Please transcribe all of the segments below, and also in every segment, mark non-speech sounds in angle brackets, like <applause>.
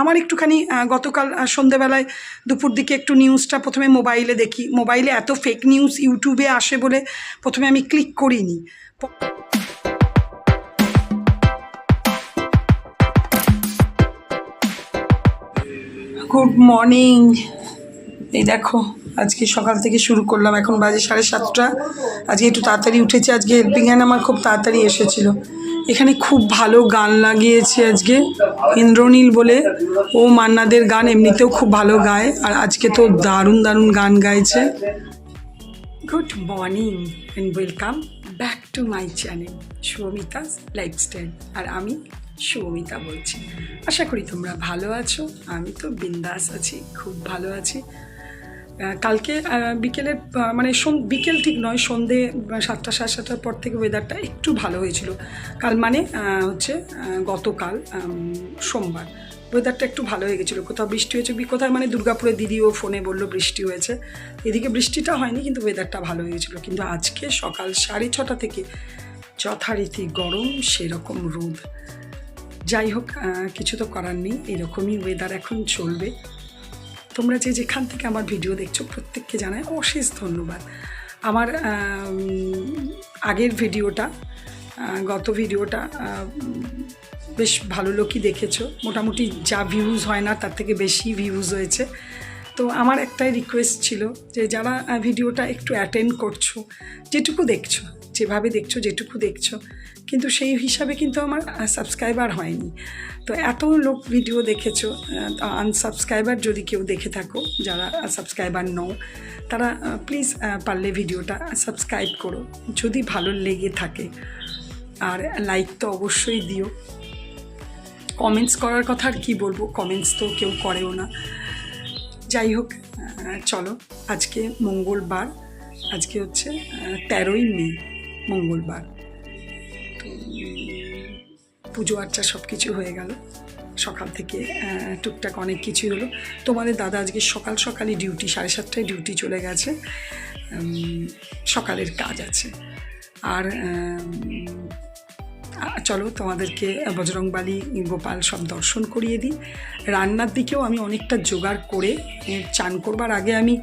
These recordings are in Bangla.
আমার একটুখানি গতকাল সন্ধেবেলায় দুপুর দিকে একটু নিউজটা প্রথমে মোবাইলে দেখি। মোবাইলে এত ফেক নিউজ ইউটিউবে আসে বলে প্রথমে আমি ক্লিক করিনি। গুড মর্নিং এই দেখো, আজকে সকাল থেকে শুরু করলাম। এখন বাজে সাড়ে সাতটা। আজকে একটু তাড়াতাড়ি উঠেছে। আজকে হেল্পিং হ্যান্ড আমার খুব তাড়াতাড়ি এসেছিল। এখানে খুব ভালো গান লাগিয়েছে আজকে। ইন্দ্রনীল বলে ও মান্নাদের গান এমনিতেও খুব ভালো গায়, আর আজকে তো দারুণ দারুণ গান গাইছে। Good morning and welcome back to my channel Shubhamita's lifestyle আর আমি শুভমিতা বলছি। আশা করি তোমরা ভালো আছো, আমি তো বিন্দাস আছি, খুব ভালো আছি। কালকে বিকেলে মানে বিকেল ঠিক নয়, সন্ধে সাতটা, সাড়ে সাতটার পর থেকে ওয়েদারটা একটু ভালো হয়েছিল। কাল মানে হচ্ছে গতকাল সোমবার। ওয়েদারটা একটু ভালো হয়ে গেছিল। কোথাও বৃষ্টি হয়েছে কোথায় মানে দুর্গাপুরে দিদিও ফোনে বলল বৃষ্টি হয়েছে। এদিকে বৃষ্টিটা হয়নি, কিন্তু ওয়েদারটা ভালো হয়ে গেছিল কিন্তু আজকে সকাল সাড়ে ছটা থেকে যথারীতি গরম, সেরকম রোদ। যাই হোক কিছু তো করার নেই, এরকমই ওয়েদার এখন চলবে। তোমরা যে যেখান থেকে আমার ভিডিও দেখছ, প্রত্যেককে জানাই অশেষ ধন্যবাদ। আমার আগের ভিডিওটা গত ভিডিওটা বেশ ভালো লোকই দেখেছ। মোটামুটি যা ভিউজ হয় না, তার থেকে বেশি ভিউজ হয়েছে। তো আমার একটাই রিকোয়েস্ট ছিল যে, যারা ভিডিওটা একটু অ্যাটেন্ড করছ, যেটুকু দেখছ যেভাবে দেখছ, যেটুকু দেখছ। কিন্তু সেই হিসাবে কিন্তু আমার সাবস্ক্রাইবার হয়নি। তো এত লোক ভিডিও দেখেছ আনসাবস্ক্রাইবার যদি কেউ দেখে থাকো, যারা সাবস্ক্রাইবার নও, তারা প্লিজ পারলে ভিডিওটা সাবস্ক্রাইব করো। যদি ভালো লেগে থাকে, আর লাইক তো অবশ্যই দিও। কমেন্টস করার কথা আর কী বলব কমেন্টস তো কেউ করেও না। যাই হোক চলো, আজকে মঙ্গলবার, আজকে হচ্ছে তেরোই মে। মঙ্গলবার। তো পুজো আর্চা সব কিছু হয়ে গেল। সকাল থেকে টুকটাক অনেক কিছুই হলো। তোমাদের দাদা আজকে সকাল সকালই ডিউটি, সাড়ে সাতটায় ডিউটি চলে গেছে। সকালের কাজ আছে। আর চলো তোমাদেরকে বজরংবালি, গোপাল সব দর্শন করিয়ে দিই। রান্নার দিকেও আমি অনেকটা জোগাড় করে চান করবার আগে আমি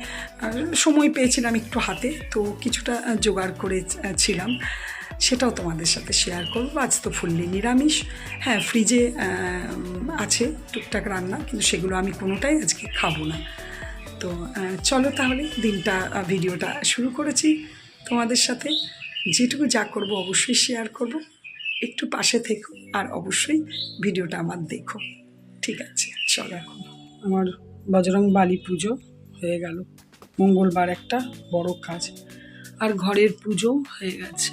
সময় পেয়েছিলাম একটু হাতে, তো কিছুটা জোগাড় করে ছিলাম। সেটাও তোমাদের সাথে শেয়ার করব। আজ তো ফুললি নিরামিষ। হ্যাঁ ফ্রিজে আছে টুকটাক রান্না, কিন্তু সেগুলো আমি কোনোটাই আজকে খাব না। তো চলো তাহলে দিনটা ভিডিওটা শুরু করেছি। তোমাদের সাথে যেটুকু যা করব অবশ্যই শেয়ার করব। একটু পাশে থেকো আর অবশ্যই ভিডিওটা আমার দেখো। ঠিক আছে, চলো এখন। আমার বজরং বালি পুজো হয়ে গেল। মঙ্গলবার একটা বড় কাজ। আর ঘরের পুজো হয়ে গেছে।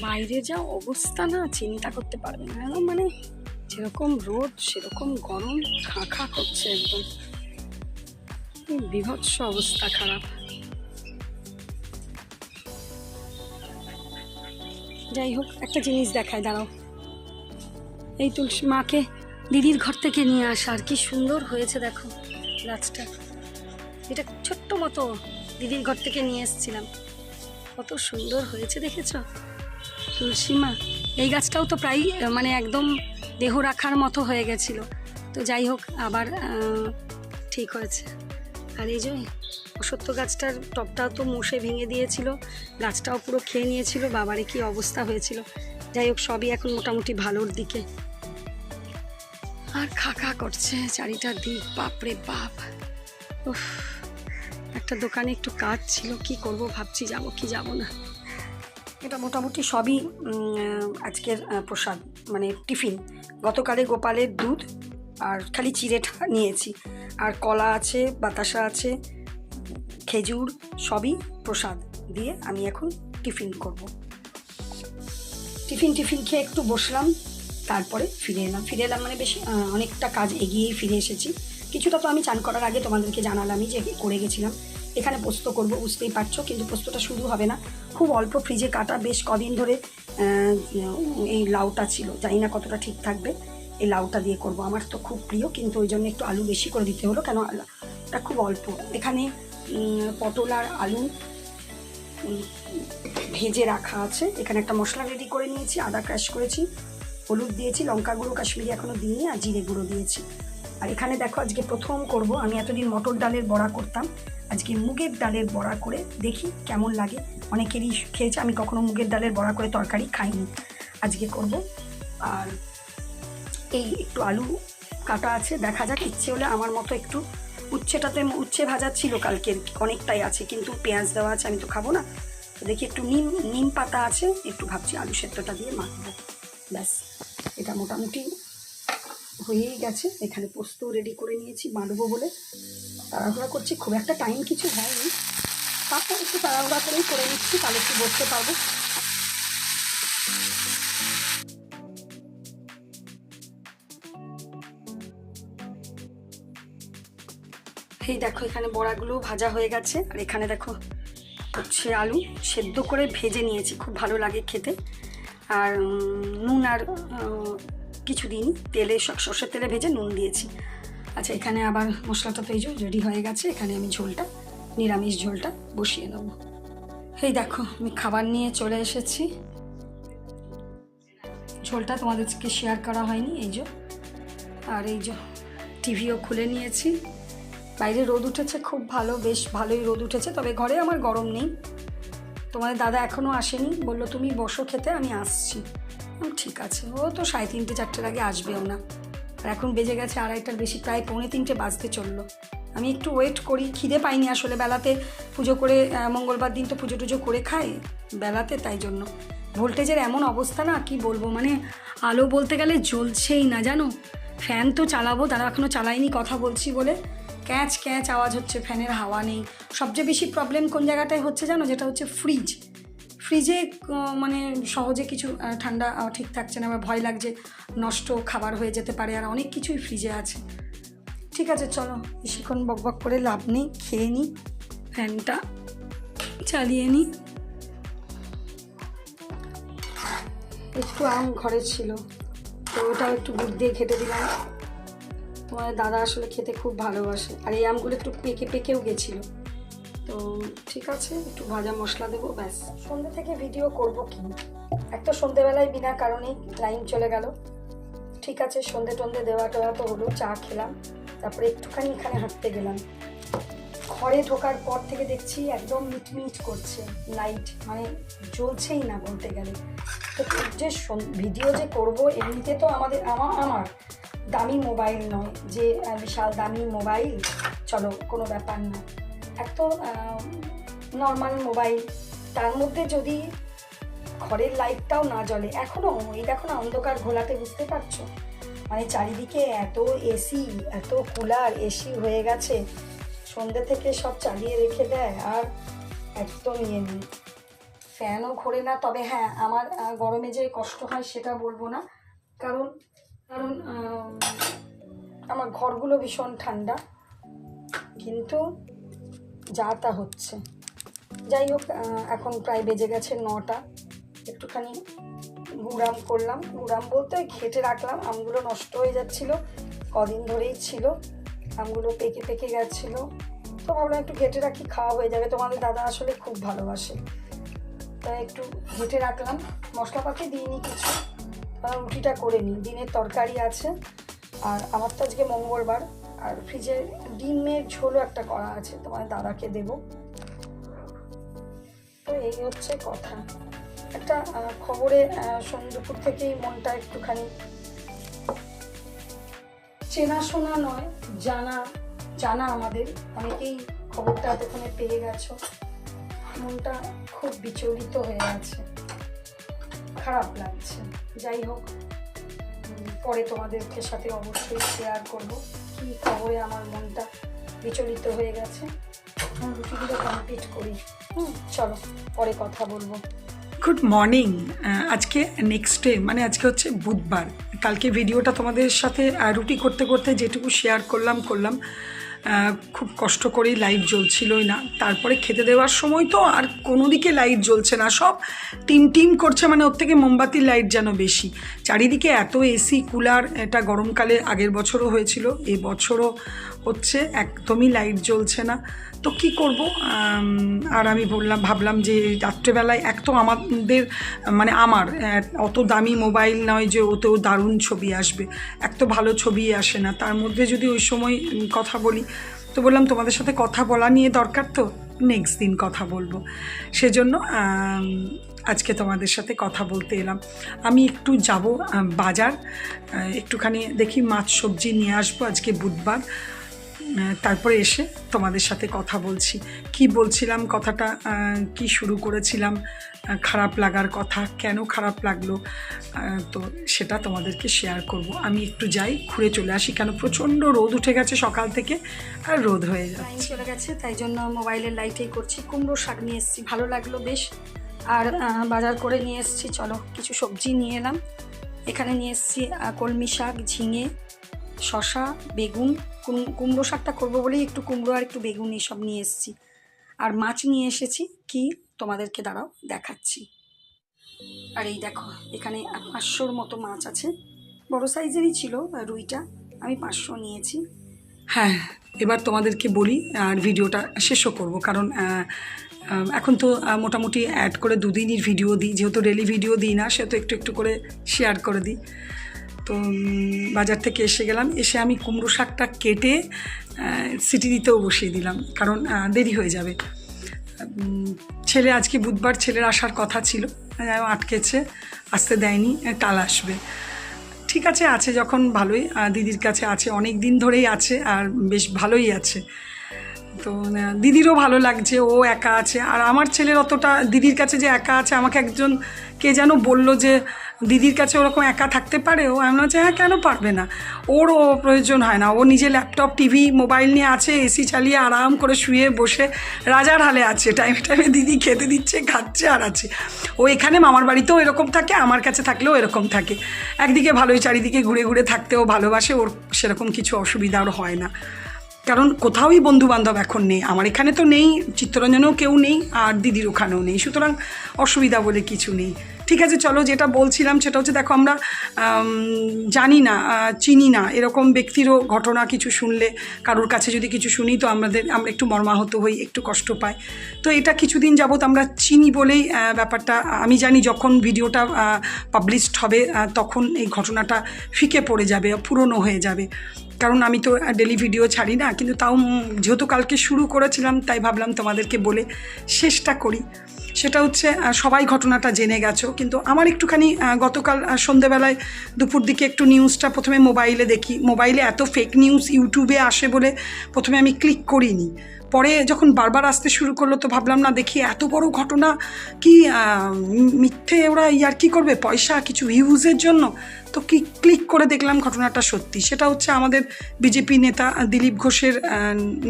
বাইরে যা অবস্থা না, চিন্তা করতে পারবে না। মানে যেরকম রোদ, সেরকম গরম খা খা করছে একদম। বিভৎস অবস্থা খারাপ। যাই হোক, একটা জিনিস দেখায়, দাঁড়াও। এই তুলসী মাকে দিদির ঘর থেকে নিয়ে আসা, আর কি সুন্দর হয়েছে দেখো গাছটা। এটা ছোট্ট মতো দিদির ঘর থেকে নিয়ে এসেছিলাম। কত সুন্দর হয়েছে, দেখেছ? তুলসী মা, এই গাছটাও তো প্রায় মানে একদম দেহ রাখার মতো হয়ে গেছিল। তো যাই হোক, আবার ঠিক হয়েছে। আর এই যে অসত্য গাছটার টপটাও তো মুষে ভেঙে দিয়েছিল গাছটাও পুরো খেয়ে নিয়েছিল বাবারে কি অবস্থা হয়েছিল। যাই হোক সবই এখন মোটামুটি ভালোর দিকে। আর খাকা করছে চারিটা দিক বাপরে বাপ। উফ একটা দোকানে একটু কাজ ছিল কি করব ভাবছি যাব কি যাব না। এটা মোটামুটি সবই আজকের প্রসাদ মানে টিফিন। গতকালে গোপালের দুধ আর খালি চিড়েটা <laughs> নিয়েছি। আর কলা আছে, বাতাসা আছে, খেজুর সবই প্রসাদ দিয়ে আমি এখন টিফিন করব। টিফিন টিফিন খেয়ে একটু বসলাম, তারপরে ফিরে এলাম। ফিরে এলাম মানে বেশি অনেকটা কাজ এগিয়েই ফিরে এসেছি। কিছুটা তো আমি চান করার আগে তোমাদেরকে জানালামই যে করে গেছিলাম। এখানে পোস্ত করব, বুঝতেই পারছ, কিন্তু পোস্তটা শুরু হবে না, খুব অল্প ফ্রিজে কাটা। বেশ কদিন ধরে এই লাউটা ছিল, জানি না কতটা ঠিক থাকবে। এই লাউটা দিয়ে করব। আমার তো খুব প্রিয়, কিন্তু ওই জন্য একটু আলু বেশি করে দিতে হলো, কেন এটা খুব অল্প। এখানে পটল আর আলু ভেজে রাখা আছে। এখানে একটা মশলা রেডি করে নিয়েছি, আদা ক্রাশ করেছি, হলুদ দিয়েছি, লঙ্কা গুঁড়ো, কাশ্মীরি এখনও দিইনি, আর জিরে গুঁড়ো দিয়েছি। আর এখানে দেখো, আজকে প্রথম করব। আমি এতদিন মটর ডালের বড়া করতাম, আজকে মুগের ডালের বড়া করে দেখি কেমন লাগে। অনেকেরই খেয়েছে, আমি কখনো মুগের ডালের বড়া করে তরকারি খাইনি। আজকে করব। আর এই একটু আলু কাটা আছে, দেখা যাক, ইচ্ছে হলে আমার মতো একটু উচ্ছেটাতে উচ্ছে ভাজা ছিল কালকের, অনেকটাই আছে, কিন্তু পেঁয়াজ দেওয়া আছে, আমি তো খাব না। দেখি একটু নিম নিম পাতা আছে, একটু ভাবছি আলু সেদ্ধটা দিয়ে মাখবো। ব্যাস, এটা মোটামুটি হয়েই গেছে, এখানে পোস্ত রেডি করে নিয়েছি, বাঁধবো বলে। তাড়াহুড়া করছি, খুব একটা টাইম কিছু হয়নি। তারপর একটু তাড়াহুড়া করেই করে নিচ্ছি, তাহলে একটু বসতে পারব। এই দেখো এখানে বড়াগুলো ভাজা হয়ে গেছে। আর এখানে দেখো হচ্ছে আলু সেদ্ধ করে ভেজে নিয়েছি, খুব ভালো লাগে খেতে। আর নুন আর কিছু দিন তেলে সর্ষের তেলে ভেজে নুন দিয়েছি। আচ্ছা এখানে আবার মশলাটা তো এই রেডি হয়ে গেছে, এখানে আমি ঝোলটা, নিরামিষ ঝোলটা বসিয়ে নেব। এই দেখো, আমি খাবার নিয়ে চলে এসেছি। ঝোলটা তোমাদেরকে শেয়ার করা হয়নি, এই যে। আর এই যে টিভিও খুলে নিয়েছি। বাইরে রোদ উঠেছে খুব ভালো, বেশ ভালোই রোদ উঠেছে, তবে ঘরে আমার গরম নেই। তোমার দাদা এখনও আসেনি, বলল, তুমি বসো খেতে, আমি আসছি। ঠিক আছে। ও তো সাড়ে তিনটে, চারটের আগে আসবেও না। আর এখন বেজে গেছে আড়াইটার বেশি, প্রায় পৌনে তিনটে বাজতে চলল। আমি একটু ওয়েট করি, খিদে পাইনি আসলে বেলাতে। পুজো করে মঙ্গলবার দিন তো পুজো টুজো করে খাই বেলাতে, তাই জন্য। ভোল্টেজের এমন অবস্থা না, কি বলব মানে আলো বলতে গেলে জ্বলছেই না, জানো? ফ্যান তো চালাবো তারা এখনও চালাইনি কথা বলছি বলে। ক্যাচ ক্যাচ আওয়াজ হচ্ছে, ফ্যানের হাওয়া নেই। সবচেয়ে বেশি প্রবলেম কোন জায়গাটায় হচ্ছে জানো? যেটা হচ্ছে ফ্রিজ ফ্রিজে মানে সহজে কিছু ঠান্ডা ঠিক থাকছে না বা ভয় লাগছে, নষ্ট খাবার হয়ে যেতে পারে আর অনেক কিছুই ফ্রিজে আছে। ঠিক আছে, চলো, বেশিক্ষণ বকবক করে লাভ নেই, খেয়ে নিই ফ্যানটা চালিয়ে নিই একটু আম ঘরে ছিল, তো ওটাও একটু গুড় দিয়ে খেতে দিলাম। তোমার দাদা আসলে খেতে খুব ভালোবাসে। আর এই আমগুলো একটু পেকে, পেকেও গেছিল। তো ঠিক আছে, একটু ভাজা মশলা দেবো, ব্যাস। সন্ধ্যে থেকে ভিডিও করব কি? একটা সন্ধ্যেবেলায় বিনা কারণেই লাইন চলে গেল। ঠিক আছে, সন্ধে টন্ধে দেওয়া টেওয়া তো হলো, চা খেলাম। তারপরে একটুখানি এখানে হাঁটতে গেলাম। ঘরে ঢোকার পর থেকে দেখছি একদম মিটমিট করছে। লাইট মানে জ্বলছেই না বলতে গেলে। তো যে ভিডিও যে করব, এমনিতে তো আমাদের আমার আমার দামি মোবাইল নয়, যে বিশাল দামি মোবাইল, চলো, কোনো ব্যাপার না। এক তো নর্মাল মোবাইল, তার মধ্যে যদি ঘরের লাইটটাও না জ্বলে এখনও এই দেখো না, অন্ধকার ঘোলাতে বুঝতে পারছ? মানে চারিদিকে এত এসি এত কুলার এসি হয়ে গেছে সন্ধ্যে থেকে সব চালিয়ে রেখে দেয়, আর একদম ইয়ে নেই। ফ্যানও ঘোরে না, তবে হ্যাঁ আমার গরমে যে কষ্ট হয়, সেটা বলব না। কারণ কারণ আমার ঘরগুলো ভীষণ ঠান্ডা, কিন্তু যা তা হচ্ছে। যাই হোক এখন প্রায় বেজে গেছে নটা। একটুখানি গুড়াম করলাম। গুড়াম বলতে ঘেটে রাখলাম, আমগুলো নষ্ট হয়ে যাচ্ছিল, কদিন ধরেই ছিল। আমগুলো পেকে পেকে গেছিল। তো ভাবলাম একটু ঘেটে রাখি, খাওয়া হয়ে যাবে। তোমাদের দাদা আসলে খুব ভালোবাসে। তাই একটু ঘেটে রাখলাম। মশলাপাতি দিইনি কিছু। রুটিটা করে নিই। দিনের তরকারি আছে, আর আমার তো আজকে মঙ্গলবার, আর ফ্রিজে ডিমের ঝোলও একটা করা আছে তোমার দাদাকে দেবো। তো এই হচ্ছে কথা। একটা খবরে সন্দুপুর থেকেই মনটা একটুখানি চেনাশোনা নয়, জানা জানা আমাদের। অনেকেই খবরটা এতক্ষণে পেয়ে গেছো। মনটা খুব বিচলিত হয়ে আছে। খারাপ লাগছে। যাই হোক পরে তোমাদেরকে সাথে অবশ্যই শেয়ার করব কি খবরে আমার মনটা বিচলিত হয়ে গেছে। রুটিগুলো কমপ্লিট করি। হুম, চলো, পরে কথা বলব। গুড মর্নিং আজকে নেক্সট ডে মানে আজকে হচ্ছে বুধবার। কালকে ভিডিওটা তোমাদের সাথে রুটি করতে করতে যেটুকু শেয়ার করলাম করলাম। খুব কষ্ট করেই লাইট জ্বলছিলই না। তারপরে খেতে দেওয়ার সময় তো আর কোনো দিকে লাইট জ্বলছে না। সব টিম টিম করছে মানে ওর থেকে মোমবাতির লাইট যেন বেশি। চারিদিকে এত এসি কুলার এটা গরমকালে আগের বছরও হয়েছিল এ বছরও হচ্ছে, একদমই লাইট জ্বলছে না। তো কি করব? আর আমি বললাম, ভাবলাম যে রাত্রেবেলায় এক তো আমাদের মানে আমার অত দামি মোবাইল নয় যে ওতেও দারুণ ছবি আসবে। এক তো ভালো ছবি আসে না। তার মধ্যে যদি ওই সময় কথা বলি, তো বললাম, তোমাদের সাথে কথা বলা নিয়ে দরকার তো? নেক্সট দিন কথা বলব। সেজন্য আজকে তোমাদের সাথে কথা বলতে এলাম। আমি একটু যাব বাজার। একটুখানি দেখি মাছ সবজি নিয়ে আসব আজকে বুধবার। তারপরে এসে তোমাদের সাথে কথা বলছি। কি বলছিলাম কথাটা? কি শুরু করেছিলাম? খারাপ লাগার কথা কেন খারাপ লাগল? তো সেটা তোমাদেরকে শেয়ার করব। আমি একটু যাই ঘুরে চলে আসি কেন প্রচণ্ড রোদ উঠে গেছে সকাল থেকে আর রোদ হয়ে যাচ্ছে। চলে গেছে তাই জন্য মোবাইলের লাইটেই করছি। কুমড়ো শাক নিয়ে এসেছি ভালো লাগল বেশ। আর বাজার করে নিয়ে এসেছি চলো কিছু সবজি নিয়ে এলাম। এখানে নিয়ে এসেছি কলমি শাক ঝিঙে শশা বেগুন, কুম- কুমড়ো শাকটা করব বলেই একটু কুমড়ো আর একটু বেগুন এইসব নিয়ে এসেছি। আর মাছ নিয়ে এসেছি কি তোমাদেরকে দাঁড়াও দেখাচ্ছি। আর এই দেখো, এখানে পাঁচশোর মতো মাছ আছে। বড় সাইজেরই ছিল রুইটা, আমি পাঁচশো নিয়েছি। হ্যাঁ এবার তোমাদেরকে বলি আর ভিডিওটা শেষও করব, কারণ এখন তো মোটামুটি অ্যাড করে দুদিনই ভিডিও দিই, যেহেতু ডেলি ভিডিও দিই না, সেহেতু একটু একটু করে শেয়ার করে দিই। তো বাজার থেকে এসে গেলাম। এসে আমি কুমড়ো শাকটা কেটে সিটি দিতেও বসিয়ে দিলাম, কারণ দেরি হয়ে যাবে। ছেলে আজকে বুধবার, ছেলের আসার কথা ছিল আটকেছে, আসতে দেয়নি কাল আসবে। ঠিক আছে আছে যখন ভালোই দিদির কাছে আছে, অনেক দিন ধরেই আছে, আর বেশ ভালোই আছে। তো দিদিরও ভালো লাগছে, ও একা আছে। আর আমার ছেলের অতটা দিদির কাছে যে একা আছে, আমাকে একজন কে যেন বলল যে দিদির কাছে ওরকম একা থাকতে পারে, ও আমি বলছি হ্যাঁ কেন পারবে না? ওরও প্রয়োজন হয় না। ও নিজে ল্যাপটপ, টিভি, মোবাইল নিয়ে আছে, এসি চালিয়ে আরাম করে শুয়ে বসে রাজার হালে আছে। টাইমে টাইমে দিদি খেতে দিচ্ছে, খাচ্ছে আর আছে। ও এখানে মামার বাড়িতেও এরকম থাকে, আমার কাছে থাকলেও এরকম থাকে। একদিকে ভালোই, চারিদিকে ঘুরে ঘুরে থাকতেও ভালোবাসে, ওর সেরকম কিছু অসুবিধা ওর হয় না। কারণ কোথাওই বন্ধু বান্ধব এখন নেই। আমার এখানে তো নেই, চিত্তরঞ্জনেও কেউ নেই, আর দিদির ওখানেও নেই। সুতরাং অসুবিধা বলে কিছু নেই। ঠিক আছে, চলো যেটা বলছিলাম সেটা হচ্ছে, দেখো আমরা জানি না চিনি না। এরকম ব্যক্তিরও ঘটনা কিছু শুনলে, কারোর কাছে যদি কিছু শুনি, তো আমাদের, আমরা একটু মর্মাহত হই, একটু কষ্ট পাই। তো এটা কিছুদিন যাবৎ আমরা চিনি বলেই ব্যাপারটা, আমি জানি যখন ভিডিওটা পাবলিশড হবে তখন এই ঘটনাটা ফিকে পড়ে যাবে, পুরনো হয়ে যাবে। কারণ আমি তো ডেলি ভিডিও ছাড়ি না, কিন্তু তাও যেহেতু কালকে শুরু করেছিলাম, তাই ভাবলাম তোমাদেরকে বলে শেষটা করি। সেটা হচ্ছে সবাই ঘটনাটা জেনে গেছো, কিন্তু আমার একটুখানি গতকাল সন্ধেবেলায় দুপুর দিকে একটু নিউজটা প্রথমে মোবাইলে দেখি। মোবাইলে এত ফেক নিউজ ইউটিউবে আসে বলে প্রথমে আমি ক্লিক করিনি। পরে যখন বারবার আসতে শুরু করল তো ভাবলাম, না, দেখি এত বড় ঘটনা কি মিথ্যে ওরা ইয়ার কি করবে? পয়সা, কিছু ভিউজের জন্য? তো কি ক্লিক করে দেখলাম ঘটনাটা সত্যি। সেটা হচ্ছে আমাদের বিজেপি নেতা দিলীপ ঘোষের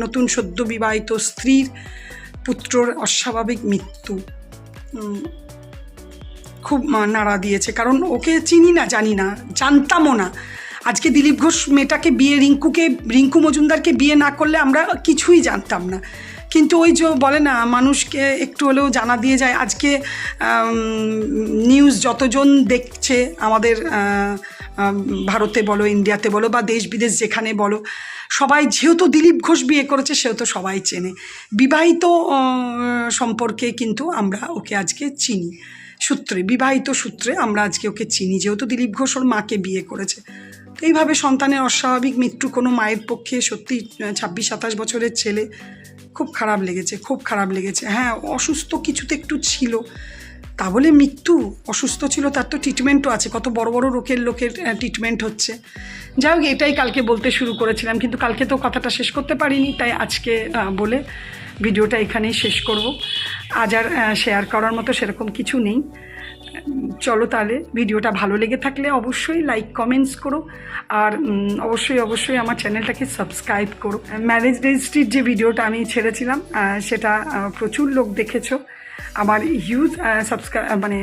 নতুন সদ্য বিবাহিত স্ত্রীর পুত্রর অস্বাভাবিক মৃত্যু। খুব নাড়া দিয়েছে। কারণ ওকে চিনি না, জানি না, জানতামও না। আজকে দিলীপ ঘোষ মেয়েটাকে বিয়ে, রিঙ্কুকে, রিঙ্কু মজুমদারকে বিয়ে না করলে আমরা কিছুই জানতাম না। কিন্তু ওই যে বলে না, মানুষকে একটু হলেও জানা দিয়ে যায়, আজকে নিউজ যতজন দেখছে আমাদের ভারতে বলো, ইন্ডিয়াতে বলো বা দেশ বিদেশ যেখানে বলো, সবাই যেহেতু দিলীপ ঘোষ বিয়ে করেছে, সেহেতু সবাই চেনে। বিবাহিত সম্পর্কে কিন্তু আমরা ওকে আজকে চিনি। সূত্রে, বিবাহিত সূত্রে আমরা আজকে ওকে চিনি, যেহেতু দিলীপ ঘোষ ওর মাকে বিয়ে করেছে। এইভাবে সন্তানের অস্বাভাবিক মৃত্যু কোনো মায়ের পক্ষে সত্যি ছাব্বিশ, সাতাশ বছরের ছেলে খুব খারাপ লেগেছে, খুব খারাপ লেগেছে। হ্যাঁ অসুস্থ কিছুতে একটু ছিল, তা বলে মৃত্যু অসুস্থ ছিল, তার তো ট্রিটমেন্টও আছে। কত বড় বড় রোগের লোকের ট্রিটমেন্ট হচ্ছে। যাই হোক, এটাই কালকে বলতে শুরু করেছিলাম, কিন্তু কালকে তো কথাটা শেষ করতে পারিনি, তাই আজকে বলে ভিডিওটা এখানেই শেষ করব। আজ আর শেয়ার করার মতো সেরকম কিছু নেই। চলো তাহলে ভিডিওটা ভালো লেগে থাকলে অবশ্যই লাইক কমেন্টস করো। আর অবশ্যই অবশ্যই আমার চ্যানেলটাকে সাবস্ক্রাইব করো। ম্যারেজ রেজিস্ট্রির যে ভিডিওটা আমি ছেড়েছিলাম সেটা প্রচুর লোক দেখেছ। আমার হিউজ সাবস্ক্রাই মানে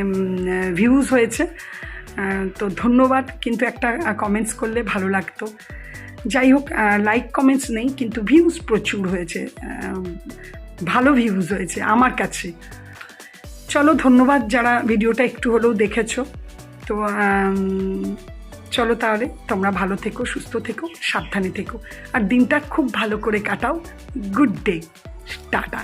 ভিউজ হয়েছে। তো ধন্যবাদ। কিন্তু একটা কমেন্টস করলে ভালো লাগতো। যাই হোক লাইক কমেন্টস নেই, কিন্তু ভিউজ প্রচুর হয়েছে। ভালো ভিউজ হয়েছে আমার কাছে। চলো, ধন্যবাদ যারা ভিডিওটা একটু হলেও দেখেছ। তো চলো তাহলে, তোমরা ভালো থেকো, সুস্থ থেকো, সাবধানে থেকো। আর দিনটা খুব ভালো করে কাটাও। Good day. টাটা।